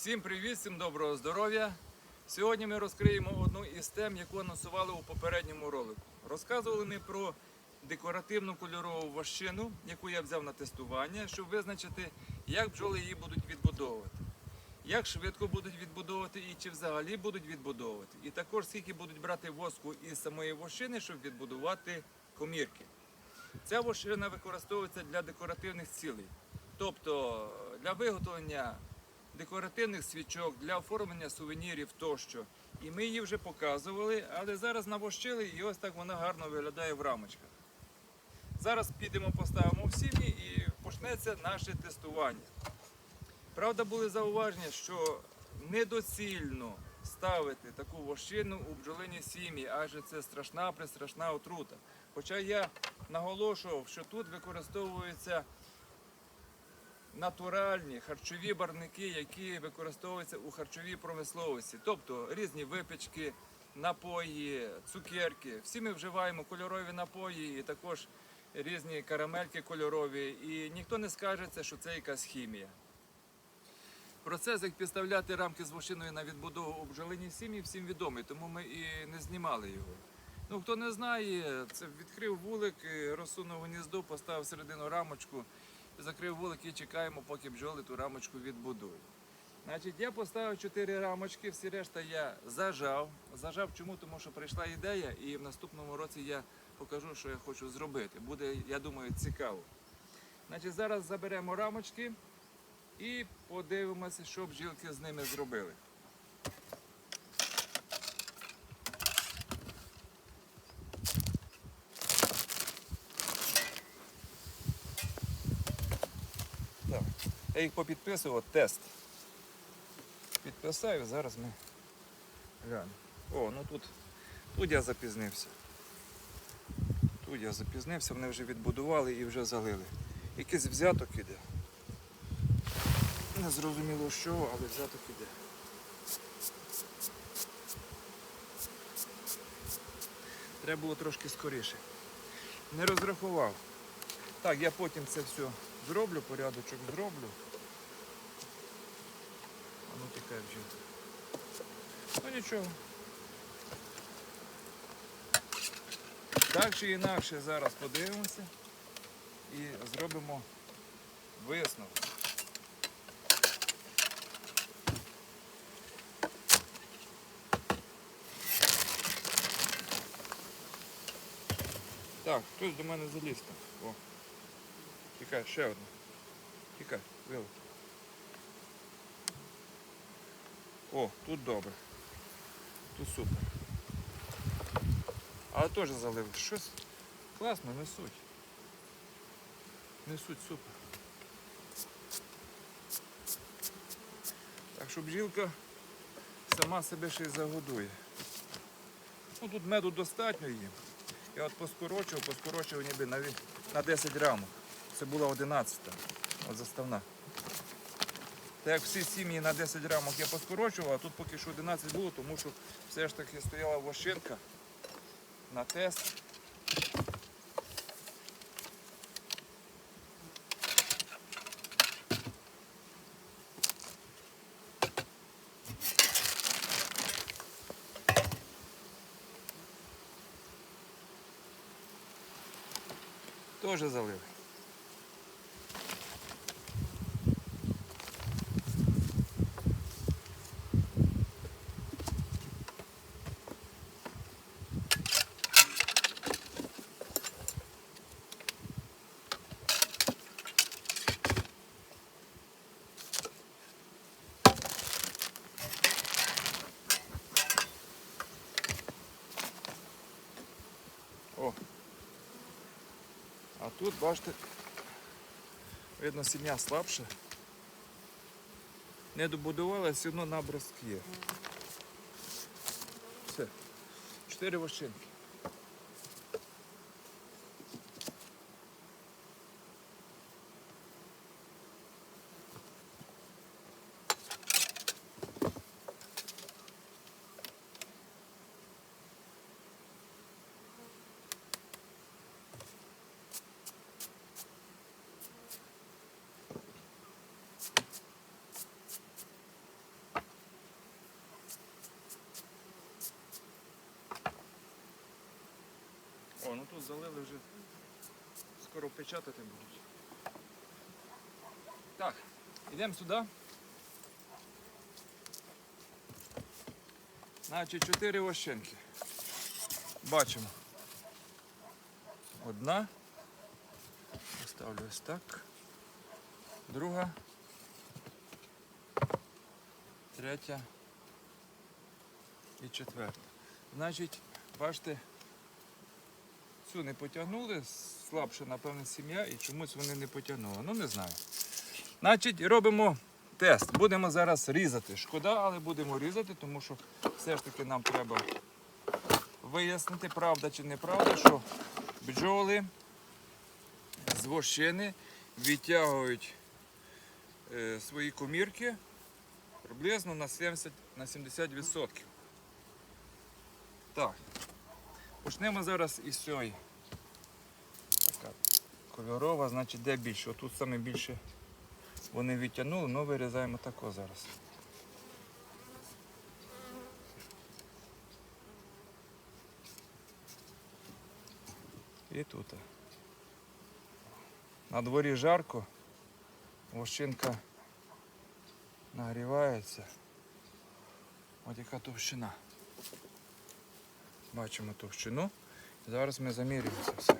Всім привіт, всім доброго здоров'я. Сьогодні ми розкриємо одну із тем, яку анонсували у попередньому ролику. Розказували ми про декоративну кольорову вощину, яку я взяв на тестування, щоб визначити, як бджоли її будуть відбудовувати. Як швидко будуть відбудовувати і чи взагалі будуть відбудовувати. І також скільки будуть брати воску із самої вощини, щоб відбудувати комірки. Ця вощина використовується для декоративних цілей, тобто для виготовлення декоративних свічок, для оформлення сувенірів тощо. І ми її вже показували, але зараз навощили і ось так вона гарно виглядає в рамочках. Зараз підемо, поставимо в сім'ї і почнеться наше тестування. Правда, були зауваження, що недоцільно ставити таку вощину у бджолині сім'ї, адже це страшна пристрашна отрута. Хоча я наголошував, що тут використовуються натуральні харчові барвники, які використовуються у харчовій промисловості, тобто різні випічки, напої, цукерки. Всі ми вживаємо кольорові напої і також різні карамельки кольорові, і ніхто не скажеться, що це якась хімія. Процес, як підставляти рамки з вощиною на відбудову у бджолиній сім'ї, всім відомий, тому ми і не знімали його. Ну, хто не знає, це відкрив вулик, розсунув гніздо, поставив середину рамочку, закрив вулик і чекаємо, поки бджоли ту рамочку відбудують. Значить, я поставив 4 рамочки, всі решта я зажав. Зажав чому? Тому що прийшла ідея, і в наступному році я покажу, що я хочу зробити. Буде, я думаю, цікаво. Значить, зараз заберемо рамочки і подивимося, що бджілки з ними зробили. Я їх попідписував, тест. Підписаю, зараз ми глянемо. О, ну тут, тут я запізнився. Тут я запізнився, вони вже відбудували і вже залили. Якийсь взяток іде. Не зрозуміло що, але взяток іде. Треба було трошки скоріше. Не розрахував. Так, я потім це все зроблю, порядочок зроблю. Ну тікає вже. Ну нічого. Так чи інакше зараз подивимося і зробимо висновок. Так, хтось до мене заліз там. О. Тікай, ще одна. Тікай, вилазь. О, тут добре. Тут супер. Але теж залив. Щось класно, несуть. Несуть супер. Так що бджілка сама себе ще й загодує. Ну тут меду достатньо їм. Я от поскорочував, поскорочував ніби на 10 грамів. Це була 11, от заставна. Так як всі сім'ї на 10 грамах я поскорочував, а тут поки що 11 було, тому що все ж таки стояла вощинка на тест. Теж залив. О. А тут, бачите, видно, сім'я слабша. Не добудувалася, все одно наброск є. Все. Чотири вощинки. Вощину залили вже скоро печатати будуть. Так, йдемо сюди. Значить, чотири вощинки. Бачимо. Одна. Поставлю ось так. Друга. Третя. І четверта. Значить, бачите, цю не потягнули, слабша, напевне, сім'я, і чомусь вони не потягнули. Ну, не знаю. Значить, робимо тест. Будемо зараз різати. Шкода, але будемо різати, тому що все ж таки нам треба вияснити, правда чи неправда, що бджоли з вощини відтягують е, свої комірки приблизно на 70 на 70%. Так. Почнемо зараз із цієї. Така кольорова, значить де більше. Отут саме більше вони відтягнули, але вирізаємо тако зараз. І тут. На дворі жарко, вощинка нагрівається. Ось яка товщина. Бачимо товщину. Зараз ми замірюємо все.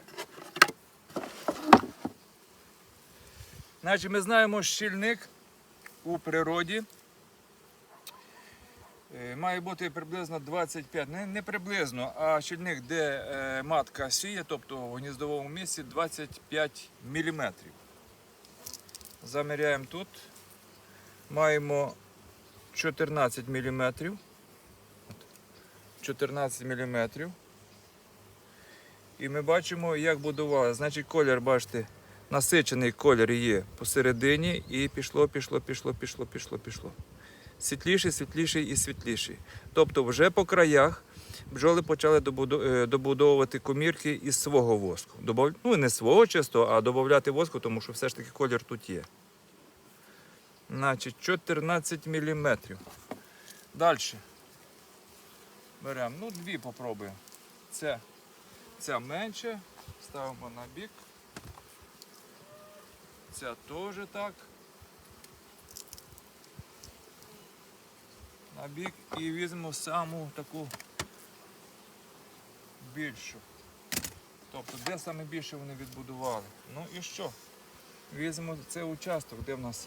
Значить, ми знаємо, щільник у природі е, має бути приблизно 25, не, не приблизно, а щільник, де е, матка сіє, тобто в гніздовому місці 25 мм. Заміряємо тут. Маємо 14 мм. 14 мм. І ми бачимо, як будували. Значить, колір, бачите, насичений колір є посередині і пішло, пішло, пішло, пішло, пішло, пішло. Світліший, світліший і світліший. Тобто вже по краях бджоли почали е, добудовувати комірки із свого воску. Добав... Ну, не свого чисто, а додати воску, тому що все ж таки колір тут є. Значить, 14 мм. Далі. Беремо, ну, дві попробуємо. Це, ця менше. Ставимо на бік. Ця теж так. На бік і візьмемо саму таку більшу. Тобто, де саме більше вони відбудували. Ну і що? Візьмемо цей участок, де в нас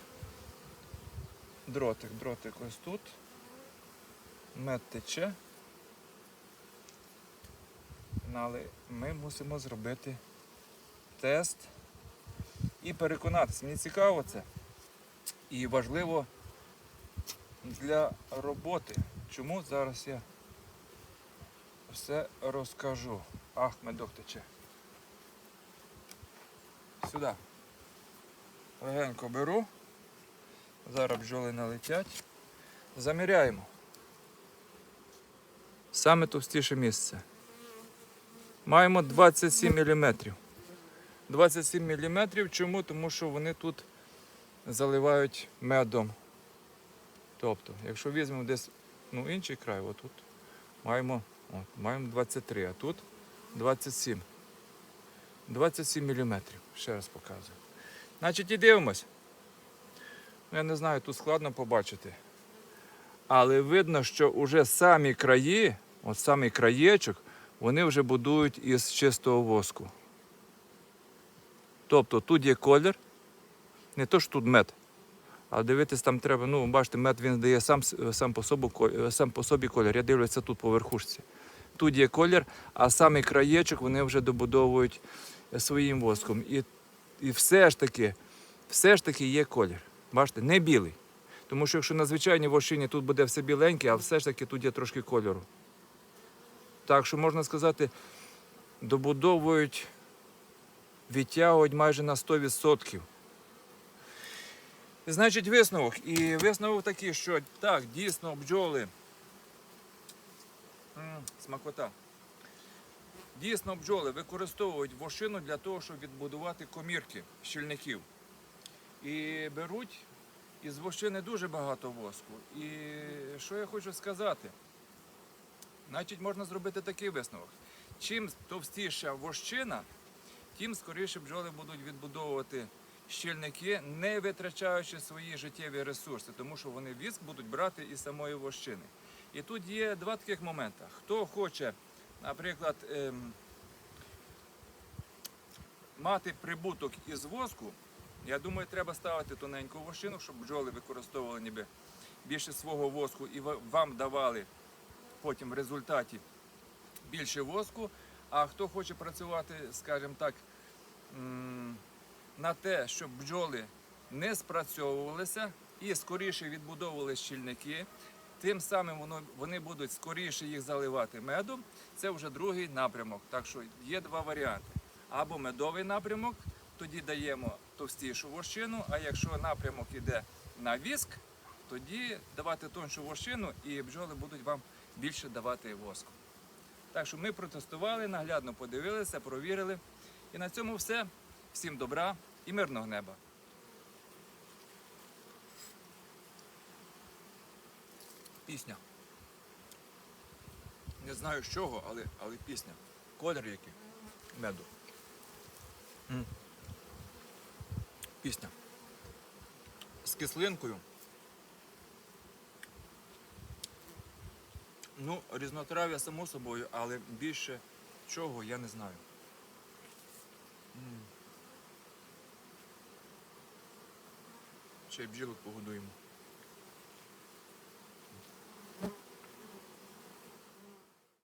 дротик. Дротик ось тут. Мед тече. Але ми мусимо зробити тест і переконатися. Мені цікаво це. І важливо для роботи. Чому зараз я все розкажу. Ах, медок тече. Сюди. Легенько беру. Зараз бджоли налетять. Заміряємо. Саме товстіше місце. Маємо 27 мм. 27 мм. Чому? Тому що вони тут заливають медом. Тобто, якщо візьмемо десь ну, інший край, отут маємо, от, маємо 23, а тут 27. 27 мм. Ще раз показую. Значить, і дивимось. Ну, Я не знаю, тут складно побачити. Але видно, що вже самі краї, от самий краєчок, вони вже будують із чистого воску. Тобто тут є колір, не то, що тут мед. А дивитись там треба, ну, бачите, мед він дає сам, сам, по, собі, ко- сам по собі колір. Я дивлюся тут по верхушці. Тут є колір, а самий краєчок вони вже добудовують е, своїм воском. І, і все ж таки, все ж таки є колір. Бачите, не білий. Тому що якщо на звичайній вощині тут буде все біленьке, а все ж таки тут є трошки кольору. Так що можна сказати, добудовують, відтягують майже на 100%. І, Значить, висновок. І висновок такий, що так, дійсно бджоли. Смакота. Дійсно, бджоли використовують вощину для того, щоб відбудувати комірки щільників. І беруть із вощини дуже багато воску. І що я хочу сказати? Значить, можна зробити такий висновок. чим товстіша вощина, тим скоріше бджоли будуть відбудовувати щільники, не витрачаючи свої життєві ресурси, тому що вони віск будуть брати із самої вощини. І тут є два таких моменти. Хто хоче, наприклад, ем, мати прибуток із воску, я думаю, треба ставити тоненьку вощину, щоб бджоли використовували ніби більше свого воску і вам давали потім в результаті більше воску. А хто хоче працювати, скажімо так, на те, щоб бджоли не спрацьовувалися і скоріше відбудовували щільники, тим самим вони будуть скоріше їх заливати медом. Це вже другий напрямок. Так що є два варіанти. Або медовий напрямок, тоді даємо товстішу вощину, а якщо напрямок іде на віск, тоді давати тоншу вощину і бджоли будуть вам більше давати воску. Так що ми протестували, наглядно подивилися, провірили. І на цьому все. Всім добра і мирного неба. Пісня. Не знаю з чого, але, але пісня. Колір який. Меду. Пісня. З кислинкою. Ну, різнотрав'я само собою, але більше чого я не знаю. Ще бджілок погодуємо.